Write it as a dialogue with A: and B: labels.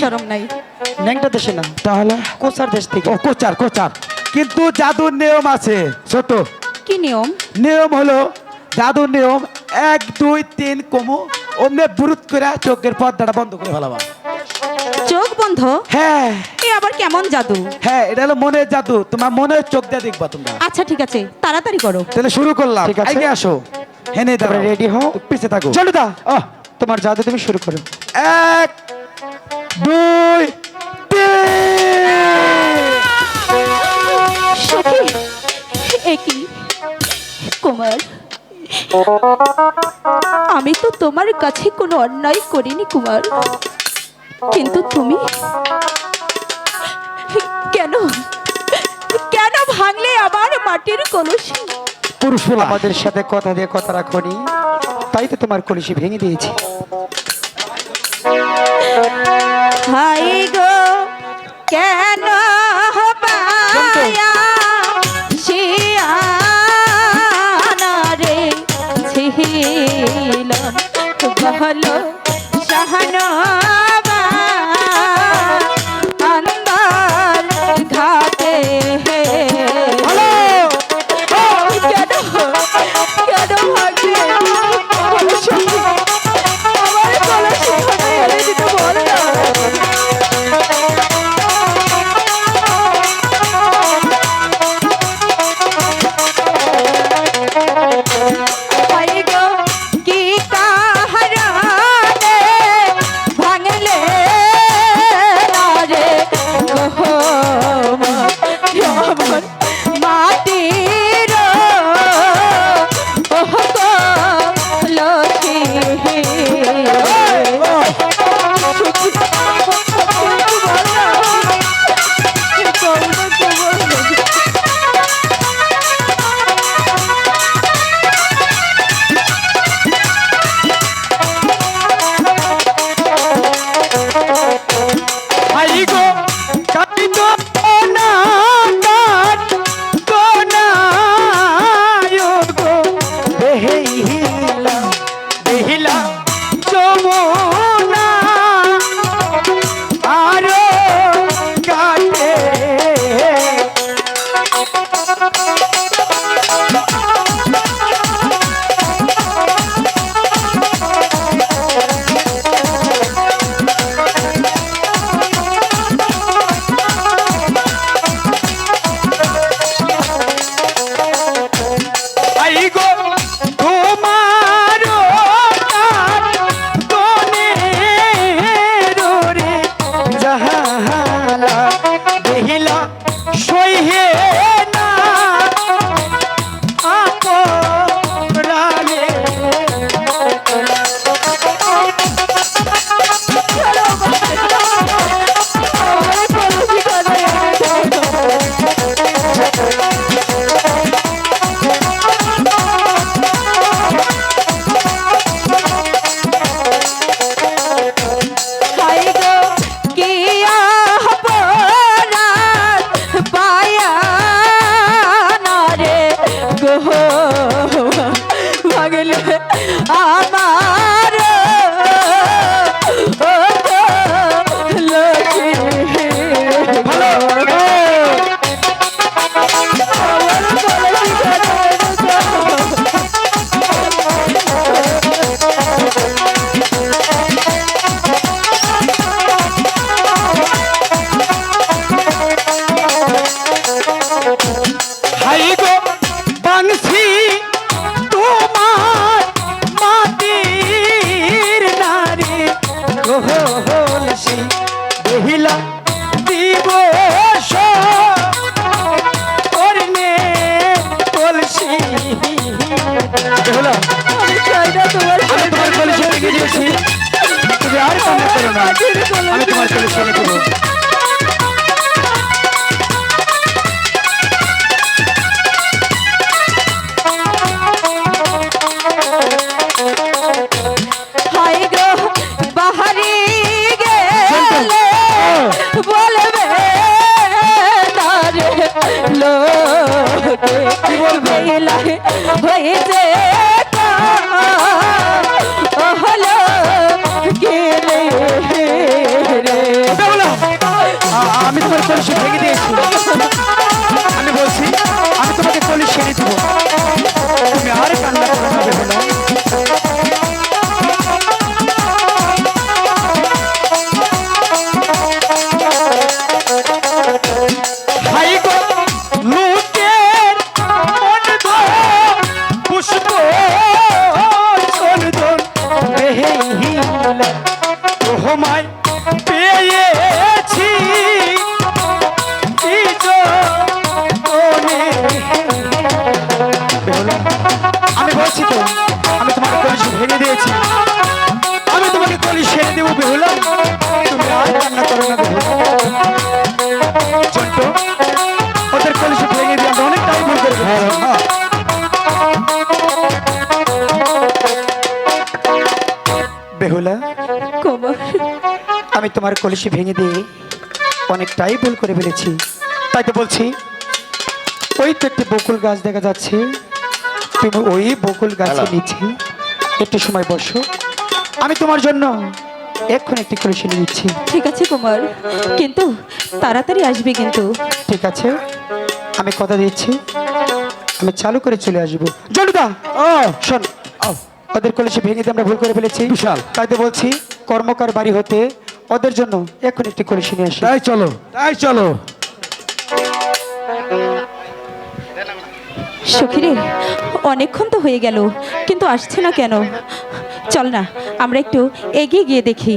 A: শরম নাই।
B: ন্যাংটা দেশে না।
C: তাহলে?
B: কোচার দেশ থেকে।
C: ও কোচার কোচার। কিন্তু জাদুর নিয়ম আছে। ছোট।
A: কি নিয়ম?
C: নিয়ম হলো জাদুর নিয়ম এক দুই তিন কমু অমনে বুরুত করে চোখের পর্দাটা বন্ধ করে ফেলাবা।
A: চোখ বন্ধ?
C: হ্যাঁ।
A: এ আবার কেমন জাদু?
C: হ্যাঁ এটা হলো মনের জাদু। তোমার মনের চোখ দিয়ে দেখবা তোমরা।
A: আচ্ছা ঠিক আছে। তাড়াতাড়ি করো।
C: তাহলে শুরু করলাম।
B: ঠিক আছে।
C: আগে আসো। হেনে দাও
B: তোমরা ready হও?
C: পিছে থাকো।
B: চলুদা
C: আহ,
B: তোমার জাদু তুমি শুরু করো।
C: এক দুই
A: সখী কুমার। আমি তো তোমার কাছে কোনো অন্যায় করিনি কুমার। কিন্তু তুমি কেন কেন ভাঙলে আমার মাটির কলসি?
C: পুরুষ
B: আমাদের সাথে কথা দিয়ে কথা রাখনি তাই তো তোমার কলসি ভেঙে দিয়েছি।
A: হাই গো কেন পায়া শিয়ানা রে ছিলাম বহলো আমি তোমার
C: কলসি রেখে দেবো
A: হাই গো বাহারি
B: তোমার কলসি ভেঙে দিয়ে অনেকটাই ভুল করে ফেলেছি। তাই তো বলছি ওই তো একটি বকুল গাছ দেখা যাচ্ছে। তুমি ওই বকুল গাছের নিচে একটু সময় বসো। আমি তোমার জন্য এক্ষুনি একটি কলসি নিয়ে দিচ্ছি
A: ঠিক আছে কুমার কিন্তু তাড়াতাড়ি আসবে কিন্তু।
B: ঠিক আছে আমি কথা দিচ্ছি। আমি চালু করে চলে আসব। জলুদা ও। শোন ওদের কলেজে ভেঙে দিয়ে আমরা ভুল করে ফেলেছি।
C: বিশাল।
B: তাই তো বলছি কর্মকার বাড়ি হতে ওদের জন্য এখন একটি করে নিয়ে আসি।
C: তাই চলো তাই চলো।
A: সখীরে অনেকক্ষণ তো হয়ে গেল কিন্তু আসছে না কেন? চল না আমরা একটু এগিয়ে গিয়ে দেখি।